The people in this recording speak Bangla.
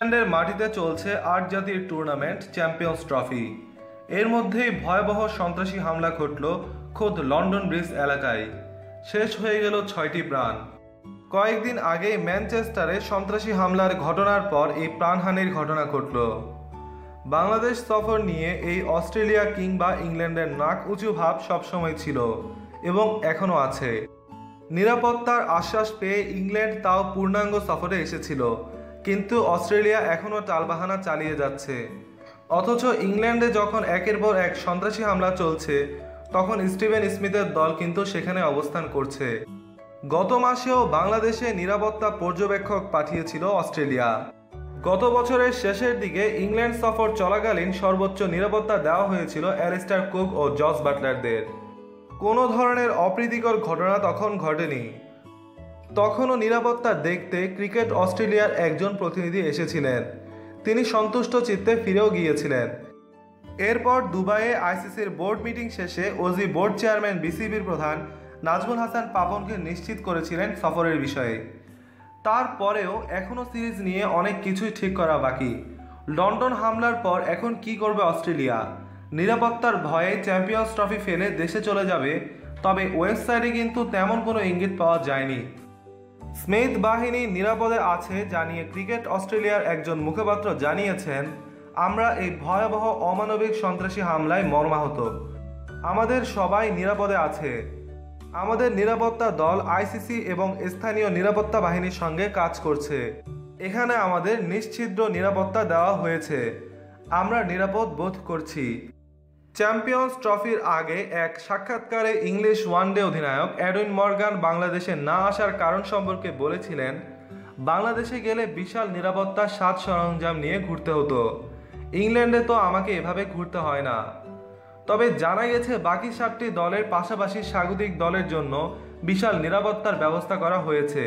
ইংল্যান্ডের মাটিতে চলছে আট জাতির টুর্নামেন্ট চ্যাম্পিয়ন্স ট্রফি এর মধ্যেই ভয়াবহ সন্ত্রাসী হামলা ঘটল খোদ লন্ডন ব্রিজ এলাকায়। শেষ হয়ে গেল ছয়টি প্রাণ। কয়েকদিন আগে ম্যানচেস্টারে সন্ত্রাসী হামলার ঘটনার পর এই প্রাণহানির ঘটনা ঘটল। বাংলাদেশ সফর নিয়ে এই অস্ট্রেলিয়া কিংবা ইংল্যান্ডের নাক উঁচু ভাব সবসময় ছিল এবং এখনও আছে। নিরাপত্তার আশ্বাস পেয়ে ইংল্যান্ড তাও পূর্ণাঙ্গ সফরে এসেছিল। কিন্তু অস্ট্রেলিয়া এখনও টালবাহানা চালিয়ে যাচ্ছে। অথচ ইংল্যান্ডে যখন একের পর এক সন্ত্রাসী হামলা চলছে, তখন স্টিভেন স্মিথের দল কিন্তু সেখানে অবস্থান করছে। গত মাসেও বাংলাদেশে নিরাপত্তা পর্যবেক্ষক পাঠিয়েছিল অস্ট্রেলিয়া। গত বছরের শেষের দিকে ইংল্যান্ড সফর চলাকালীন সর্বোচ্চ নিরাপত্তা দেওয়া হয়েছিল অ্যালিস্টার কুক ও জস বাটলারদের। কোনো ধরনের অপ্রীতিকর ঘটনা তখন ঘটেনি। তখনও নিরাপত্তা দেখতে ক্রিকেট অস্ট্রেলিয়ার একজন প্রতিনিধি এসেছিলেন। তিনি সন্তুষ্ট চিত্তে ফিরেও গিয়েছিলেন। এরপর দুবাইয়ে আইসিসির বোর্ড মিটিং শেষে ওজি বোর্ড চেয়ারম্যান বিসিবির প্রধান নাজমুল হাসান পাপনকে নিশ্চিত করেছিলেন সফরের বিষয়ে। তারপরেও এখনও সিরিজ নিয়ে অনেক কিছুই ঠিক করা বাকি। লন্ডন হামলার পর এখন কি করবে অস্ট্রেলিয়া? নিরাপত্তার ভয়ে চ্যাম্পিয়ন্স ট্রফি ফেলে দেশে চলে যাবে, তবে ওয়েবসাইটে কিন্তু তেমন কোনো ইঙ্গিত পাওয়া যায়নি। স্মিথ বাহিনী নিরাপদে আছে জানিয়ে ক্রিকেট অস্ট্রেলিয়ার একজন মুখপাত্র জানিয়েছেন, আমরা এই ভয়াবহ অমানবিক সন্ত্রাসী হামলায় মর্মাহত। আমাদের সবাই নিরাপদে আছে। আমাদের নিরাপত্তা দল আইসিসি এবং স্থানীয় নিরাপত্তা বাহিনীর সঙ্গে কাজ করছে। এখানে আমাদের নিশ্ছিদ্র নিরাপত্তা দেওয়া হয়েছে। আমরা নিরাপদ বোধ করছি। চ্যাম্পিয়ন্স ট্রফির আগে এক সাক্ষাৎকারে ইংলিশ ওয়ানডে অধিনায়ক অ্যাডউইন মর্গান বাংলাদেশে না আসার কারণ সম্পর্কে বলেছিলেন, বাংলাদেশে গেলে বিশাল নিরাপত্তার সাত সরঞ্জাম নিয়ে ঘুরতে হতো। ইংল্যান্ডে তো আমাকে এভাবে ঘুরতে হয় না। তবে জানা গেছে, বাকি সাতটি দলের পাশাপাশি স্বাগতিক দলের জন্য বিশাল নিরাপত্তার ব্যবস্থা করা হয়েছে।